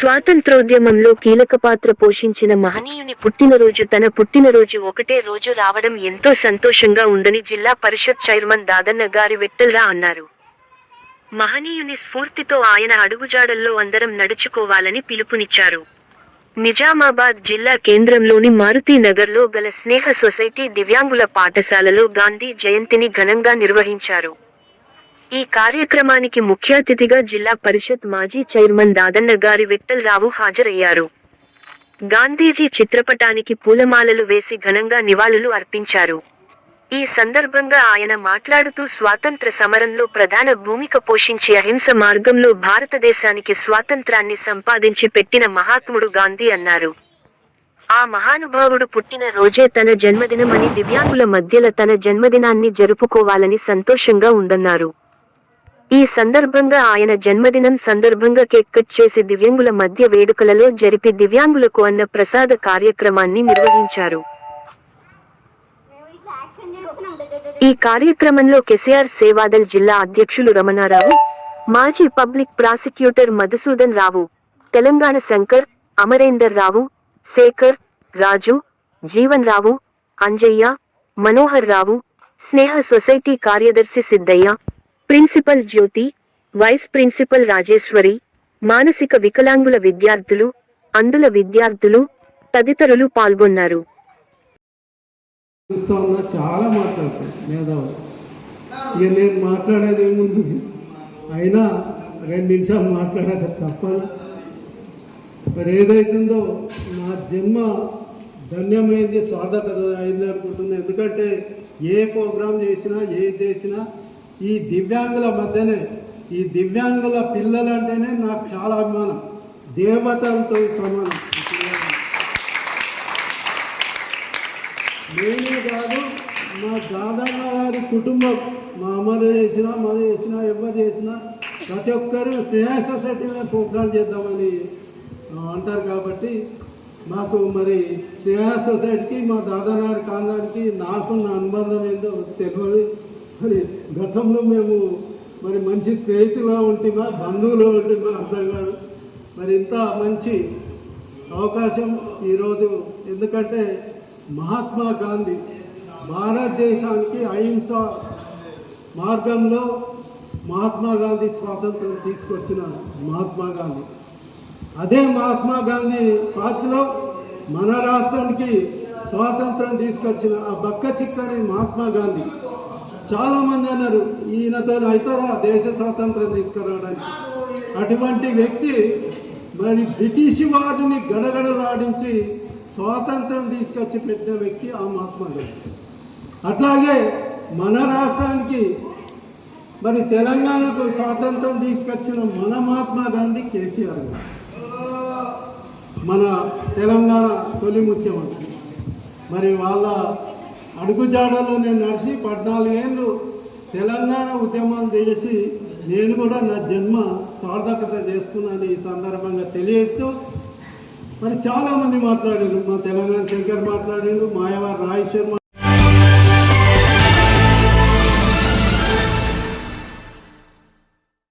స్వాతంత్రోద్యమంలో కీలక పాత్ర పోషించిన మహనీయుని పుట్టినరోజు తన పుట్టినరోజు ఒకటే రోజు రావడం ఎంతో సంతోషంగా ఉందని జిల్లా పరిషత్ చైర్మన్ దాదన్న గారి వెట్టల్రా అన్నారు. మహనీయుని స్ఫూర్తితో ఆయన అడుగుజాడల్లో అందరం నడుచుకోవాలని పిలుపునిచ్చారు. నిజామాబాద్ జిల్లా కేంద్రంలోని మారుతి నగర్లో గల స్నేహ సొసైటీ దివ్యాంగుల పాఠశాలలో గాంధీ జయంతిని ఘనంగా నిర్వహించారు. ఈ కార్యక్రమానికి ముఖ్య అతిథిగా జిల్లా పరిషత్ మాజీ చైర్మన్ దాదన్న గారి విఠలరావు హాజరయ్యారు. గాంధీజీ చిత్రపటానికి పూలమాలలు వేసి ఘనంగా నివాళులు అర్పించారు. ఈ సందర్భంగా ఆయన మాట్లాడుతూ స్వాతంత్ర సమరంలో ప్రధాన భూమిక పోషించి అహింస మార్గంలో భారతదేశానికి స్వాతంత్రాన్ని సంపాదించి పెట్టిన మహాత్ముడు గాంధీ అన్నారు. ఆ మహానుభావుడు పుట్టిన రోజే తన జన్మదినమని దివ్యాంగుల మధ్యల తన జన్మదినాన్ని జరుపుకోవాలని సంతోషంగా ఉందన్నారు. ఈ సందర్భంగా ఆయన జన్మదినం సందర్భంగా కేక్ కట్ చేసి దివ్యాంగుల మధ్య వేడుకలలో జరిపి దివ్యాంగులకు అన్న ప్రసాద కార్యక్రమాన్ని నిర్వహించారు. ఈ కార్యక్రమంలో కెసిఆర్ సేవాదల్ జిల్లా అధ్యక్షులు రమణారావు మాజీ public prosecutor Madhusudan Rao Telangana Shankar Amarender Rao Shekar Raju Jeevan Rao Anjaiah Manohar Rao Sneha society కార్యదర్శి Siddaiah principal Jyothi vice principal Rajeshwari మానసిక వికలాంగుల విద్యార్థులు అందుల విద్యార్థులు తదితరులు పాల్గొన్నారు. చాలా మాట్లాడతాను మేధావులు. ఇక నేను మాట్లాడేది ఏముంది? అయినా రెండు నిమిషాలు మాట్లాడాక తప్పదు మరి ఏదైతుందో నా జన్మ ధన్యమైంది సాధక అయింది అనుకుంటున్నాను ఎందుకంటే ఏ ప్రోగ్రాం చేసినా ఏ చేసినా ఈ దివ్యాంగుల మధ్యనే ఈ దివ్యాంగుల పిల్లలు అంటేనే నాకు చాలా అభిమానం. దేవతలతో సమానం. నేనే కాదు మా దాదాపు గారి కుటుంబం. మా అమ్మలు చేసినా మన చేసినా ఎవరు చేసినా ప్రతి ఒక్కరూ స్నేహ సొసైటీలో ప్రోగ్రాం చేద్దామని అంటారు కాబట్టి మాకు మరి స్నేహ సొసైటీకి మా దాదాగారి నాకు నాకున్న అనుబంధం ఏందో తెలియదు. మరి గతంలో మేము మరి మంచి స్నేహితులుగా ఉంటున్నా బంధువులు ఉంటున్నా అర్థం కాదు. మరి ఇంత మంచి అవకాశం ఈరోజు ఎందుకంటే మహాత్మా గాంధీ భారతదేశానికి అహింస మార్గంలో మహాత్మా గాంధీ స్వాతంత్రం తీసుకొచ్చిన మహాత్మా గాంధీ. అదే మహాత్మా గాంధీ పాత్రలో మన రాష్ట్రానికి స్వాతంత్రం తీసుకొచ్చిన ఆ బక్క చిక్కని మహాత్మా గాంధీ. చాలామంది అన్నారు ఈయనతో అవుతుందా దేశ స్వాతంత్రం తీసుకురావడానికి. అటువంటి వ్యక్తి మరి బ్రిటిష్ వారిని గడగడలాడించి స్వాతంత్రం తీసుకొచ్చి పెట్టిన వ్యక్తి ఆ మహాత్మా గాంధీ. అట్లాగే మన రాష్ట్రానికి మరి తెలంగాణకు స్వాతంత్రం తీసుకొచ్చిన మన మహాత్మా గాంధీ కేసీఆర్ గారు. మన తెలంగాణ తొలి ముఖ్యమంత్రి. మరి వాళ్ళ అడుగుజాడలో నేను నడిచి పద్నాలుగేళ్ళు తెలంగాణ ఉద్యమాలు చేసి నేను కూడా నా జన్మ సార్థకత చేసుకున్నాను ఈ సందర్భంగా తెలియజేస్తూ మరి చాలామంది మాట్లాడారు. మా తెలంగాణ శంకర్ మాట్లాడారు మాయవారి రాజేశ్వర్